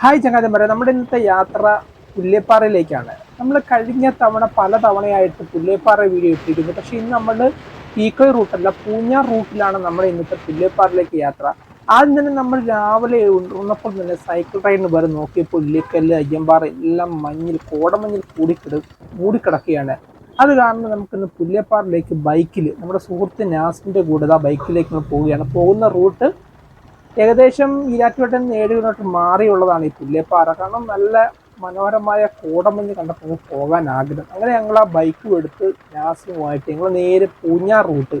Hi ചങ്ങാതിമാരെ നമ്മുടെ ഇന്നത്തെ യാത്ര പുല്ലേപ്പാറയിലേക്കാണ്. നമ്മൾ കഴിഞ്ഞ തവണ പല തവണയായിട്ട് പുല്ലേപ്പാറ വീഡിയോ ഇട്ടിരിക്കുന്നു പക്ഷെ ഇന്ന് നമ്മൾ പീക്കോയ് റൂട്ടല്ല പൂഞ്ഞാർ റൂട്ടിലാണ് നമ്മുടെ ഇന്നത്തെ പുല്ലേപ്പാറയിലേക്ക് യാത്ര. ആദ്യം തന്നെ നമ്മൾ രാവിലെ ഉണർന്നപ്പോൾ തന്നെ സൈക്കിൾ റൈഡിന് വരെ നോക്കിയപ്പോൾ ഇല്ലിക്കല്ല് അയ്യമ്പാറ എല്ലാം മഞ്ഞിൽ കോടമഞ്ഞിൽ കൂടിക്കിട മൂടിക്കിടക്കുകയാണ്. അത് കാരണം നമുക്കിന്ന് പുല്ലേപ്പാറിലേക്ക് ബൈക്കിൽ നമ്മുടെ സുഹൃത്ത് നാസിന്റെ കൂടെ ആ ബൈക്കിലേക്ക് പോവുകയാണ്. പോകുന്ന റൂട്ട് ഏകദേശം ഈരാറ്റുപേട്ടൻ ഏഴ് കിലോമീറ്റർ മാറിയുള്ളതാണ് ഈ പുല്ലേപ്പാറ. കാരണം നല്ല മനോഹരമായ കോടമഞ്ഞ് കണ്ടപ്പോൾ പോകാൻ ആഗ്രഹം. അങ്ങനെ ഞങ്ങൾ ആ ബൈക്കും എടുത്ത് നാസുമായിട്ട് ഞങ്ങൾ നേരെ പൂഞ്ഞാർ റൂട്ട്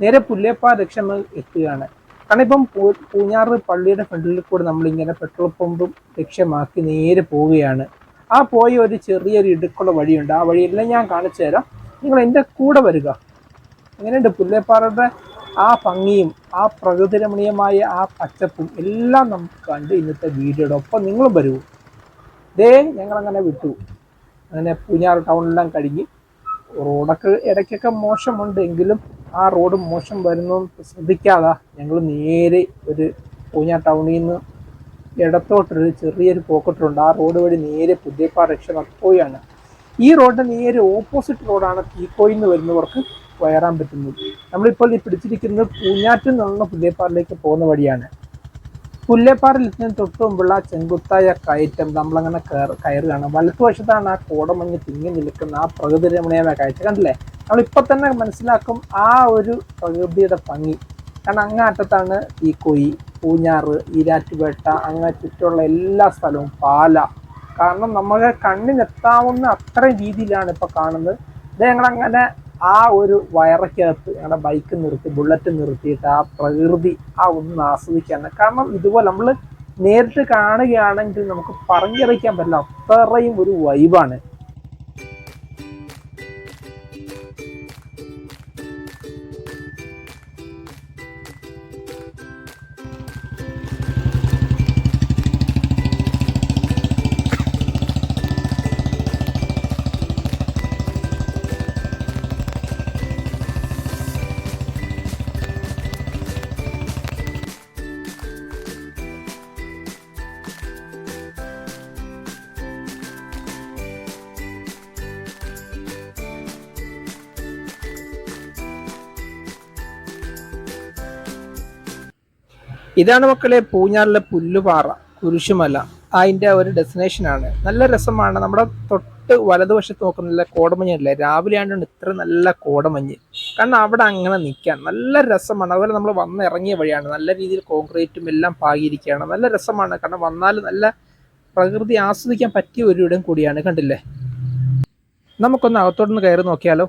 നേരെ പുല്ലേപ്പാറ ലക്ഷ്യം എത്തുകയാണ്. കാരണം ഇപ്പം പൂഞ്ഞാർ പള്ളിയുടെ ഫ്രണ്ടിൽ കൂടെ നമ്മളിങ്ങനെ പെട്രോൾ പമ്പും ലക്ഷ്യമാക്കി നേരെ പോവുകയാണ്. ആ പോയ ഒരു ചെറിയൊരു ഇടുക്കുള്ള വഴിയുണ്ട്. ആ വഴിയെല്ലാം ഞാൻ കാണിച്ചു തരാം നിങ്ങൾ എന്റെ കൂടെ വരിക. എങ്ങനെയുണ്ട് പുല്ലേപ്പാറയുടെ ആ ഭംഗിയും ആ പ്രകൃതി രമണീയമായ ആ പച്ചപ്പും എല്ലാം നമുക്ക് കണ്ട് ഇന്നത്തെ വീഡിയോയുടെ ഒപ്പം നിങ്ങളും വരൂ. ദേ ഞങ്ങളങ്ങനെ വിട്ടു. അങ്ങനെ പൂഞ്ഞാറ് ടൗണിലെല്ലാം കഴിഞ്ഞ് റോഡൊക്കെ ഇടയ്ക്കൊക്കെ മോശമുണ്ട് എങ്കിലും ആ റോഡ് മോശം വരുന്നു ശ്രദ്ധിക്കാതെ ഞങ്ങൾ നേരെ ഒരു പൂഞ്ഞാർ ടൗണിൽ നിന്ന് ഇടത്തോട്ടൊരു ചെറിയൊരു പോക്കറ്റുണ്ട് ആ റോഡ് വഴി നേരെ പുതിയപ്പാ രക്ഷമാക്കി പോവുകയാണ് ഈ റോഡിന്റെ നേരെ ഓപ്പോസിറ്റ് റോഡാണ് തീക്കോയിൽ നിന്ന് വരുന്നവർക്ക് വയറാൻ പറ്റുന്നത്. നമ്മളിപ്പോൾ ഈ പിടിച്ചിരിക്കുന്നത് പൂഞ്ഞാറ്റിൽ നിന്നുള്ള പുല്ലേപ്പാറിലേക്ക് പോകുന്ന വഴിയാണ്. പുല്ലേപ്പാറിൽ നിന്ന് തൊട്ട് മുമ്പുള്ള ചെങ്കുത്തായ കയറ്റം നമ്മളങ്ങനെ കയറ് കയറുകയാണ് വലത്തുവശത്താണ് ആ കോടമഞ്ഞ് തിങ്ങി നിൽക്കുന്ന ആ പ്രകൃതി രമണീയമായ കാഴ്ച. കണ്ടില്ലേ? നമ്മളിപ്പോൾ തന്നെ മനസ്സിലാക്കും ആ ഒരു പ്രകൃതിയുടെ ഭംഗി. കാരണം അങ്ങാറ്റത്താണ് ഈ കൊയ് പൂഞ്ഞാറ് ഈരാറ്റുപേട്ട അങ്ങനെ ചുറ്റുമുള്ള എല്ലാ സ്ഥലവും പാല. കാരണം നമ്മളെ കണ്ണിനെത്താവുന്ന അത്രയും രീതിയിലാണ് ഇപ്പോൾ കാണുന്നത്. ഇത് ഞങ്ങളങ്ങനെ ആ ഒരു വയറക്കകത്ത് ഞങ്ങളുടെ ബൈക്ക് നിർത്തി ബുള്ളറ്റ് നിർത്തിയിട്ട് ആ പ്രകൃതി ആ ഒന്ന് ആസ്വദിക്കാണ് കാരണം ഇതുപോലെ നമ്മൾ നേരിട്ട് കാണുകയാണെങ്കിൽ നമുക്ക് പറഞ്ഞറിയിക്കാൻ പറ്റില്ല. അത്രയും ഒരു വൈബാണ് ഇതാണ് മക്കളെ പൂഞ്ഞാറിലെ പുല്ലുപാറ കുരിശുമല. അതിന്റെ ഒരു ഡെസ്റ്റിനേഷൻ ആണ്. നല്ല രസമാണ്. നമ്മുടെ തൊട്ട് വലതുവശത്ത് നോക്കുന്ന നല്ല കോടമഞ്ഞല്ലേ? രാവിലെ ആയതുകൊണ്ട് ഇത്ര നല്ല കോടമഞ്ഞ്. കാരണം അവിടെ അങ്ങനെ നിൽക്കാൻ നല്ല രസമാണ്. അതുപോലെ നമ്മൾ വന്ന് ഇറങ്ങിയ വഴിയാണ്. നല്ല രീതിയിൽ കോൺക്രീറ്റും എല്ലാം പാകിയിരിക്കുകയാണ്. നല്ല രസമാണ്. കാരണം വന്നാൽ നല്ല പ്രകൃതി ആസ്വദിക്കാൻ പറ്റിയ ഒരു ഇടം കൂടിയാണ്. കണ്ടില്ലേ? നമുക്കൊന്ന് അകത്തോട്ടൊന്ന് കയറി നോക്കിയാലോ?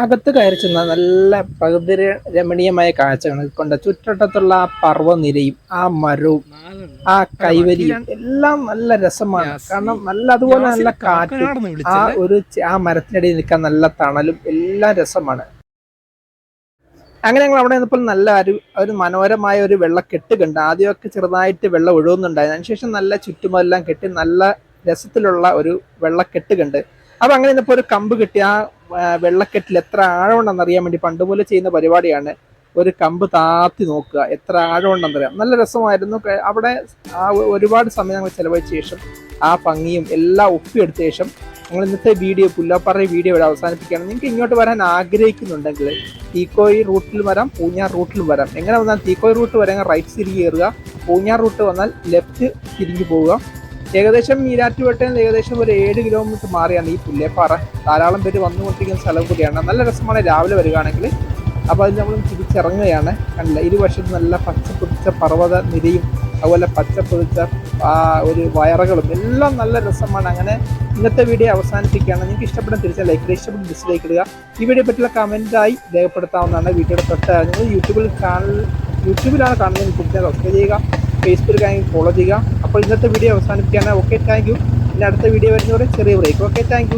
അകത്ത് കയറി ചെന്ന നല്ല പ്രകൃതി രമണീയമായ കാഴ്ചകൾ കൊണ്ട് ചുറ്റട്ടത്തുള്ള ആ പർവനിരയും ആ മരവും ആ കൈവരിയും എല്ലാം നല്ല രസമാണ്. കാരണം നല്ല അതുപോലെ നല്ല കാറ്റ് ആ ഒരു ആ മരത്തിനിടയിൽ നിൽക്കാൻ നല്ല തണലും എല്ലാം രസമാണ്. അങ്ങനെ ഞങ്ങൾ അവിടെ നിന്നപ്പോൾ നല്ല ഒരു ഒരു മനോഹരമായ ഒരു വെള്ളക്കെട്ട് കണ്ട് ആദ്യമൊക്കെ ചെറുതായിട്ട് വെള്ളം ഒഴുകുന്നുണ്ടായിരുന്നു. അതിനുശേഷം നല്ല ചുറ്റുമെല്ലാം കെട്ടി നല്ല രസത്തിലുള്ള ഒരു വെള്ളക്കെട്ട് കണ്ട് അപ്പൊ അങ്ങനെ ഇന്നിപ്പോ ഒരു കമ്പ് കിട്ടി ആ ആ, വെള്ളക്കെട്ടിൽ എത്ര ആഴമുണ്ടെന്ന് അറിയാൻ വേണ്ടി പണ്ട് പോലെ ചെയ്യുന്ന പരിപാടിയാണ് ഒരു കമ്പ് താത്തി നോക്കുക. എത്ര ആഴമുണ്ടെന്ന് അറിയാം. നല്ല രസമായിരുന്നു. അവിടെ ആ ഒരുപാട് സമയം ഞങ്ങൾ ചെലവഴിച്ച ശേഷം ആ ഭംഗിയും എല്ലാം ഒപ്പിയെടുത്ത ശേഷം ഞങ്ങൾ ഇന്നത്തെ വീഡിയോ പുല്ലാപ്പാറ വീഡിയോ ഇവിടെ അവസാനിപ്പിക്കുകയാണ്. നിങ്ങൾക്ക് ഇങ്ങോട്ട് വരാൻ ആഗ്രഹിക്കുന്നുണ്ടെങ്കിൽ തീക്കോയി റൂട്ടിൽ വരാം പൂഞ്ഞാർ റൂട്ടിൽ വരാം. എങ്ങനെ വന്നാൽ തീക്കോയി റൂട്ട് വരാൻ റൈറ്റ് തിരികെ കയറുക. പൂഞ്ഞാർ റൂട്ട് വന്നാൽ ലെഫ്റ്റ് തിരിഞ്ഞു പോവുക. ഏകദേശം ഈരാറ്റുപേട്ടയിൽ ഏകദേശം ഒരു ഏഴ് കിലോമീറ്റർ മാറിയാണ് ഈ പുല്ലേപ്പാറ. ധാരാളം പേര് വന്നുകൊണ്ടിരിക്കുന്ന സ്ഥലം കൂടിയാണ്. നല്ല രസമാണ് രാവിലെ വരികയാണെങ്കിൽ. അപ്പോൾ അത് നമ്മൾ തിരിച്ചിറങ്ങുകയാണ്. കണ്ടില്ല? ഇരുവശത്ത് നല്ല പച്ച പൊതിച്ച പർവത നിരയും അതുപോലെ പച്ച പൊതിച്ച ഒരു വയറുകളും എല്ലാം നല്ല രസമാണ്. അങ്ങനെ ഇന്നത്തെ വീഡിയോ അവസാനിപ്പിക്കുകയാണ്. നിങ്ങൾക്ക് ഇഷ്ടപ്പെടുന്ന തിരിച്ച ലൈക്ക് ഇഷ്ടപ്പെടുന്ന ഡിസ്ലൈക്ക് ഇടുക. ഈ വീഡിയോ പറ്റിയുള്ള കമന്റായി രേഖപ്പെടുത്താവുന്നതാണ് വീഡിയോയുടെ തൊട്ട് നിങ്ങൾ യൂട്യൂബിൽ കാണൽ യൂട്യൂബിലാണ് കാണുന്നത്. കുറിച്ച് ഒക്കെ ചെയ്യുക. ഫേസ്ബുക്കിലാണെങ്കിൽ ഫോളോ ചെയ്യുക. അപ്പോൾ ഇന്നത്തെ വീഡിയോ അവസാനിപ്പിക്കുകയാണ്. ഓക്കെ താങ്ക് യു പിന്നെ അടുത്ത വീഡിയോ വരുന്നവരെ ചെറിയ ബ്രേക്ക് ഓക്കെ താങ്ക്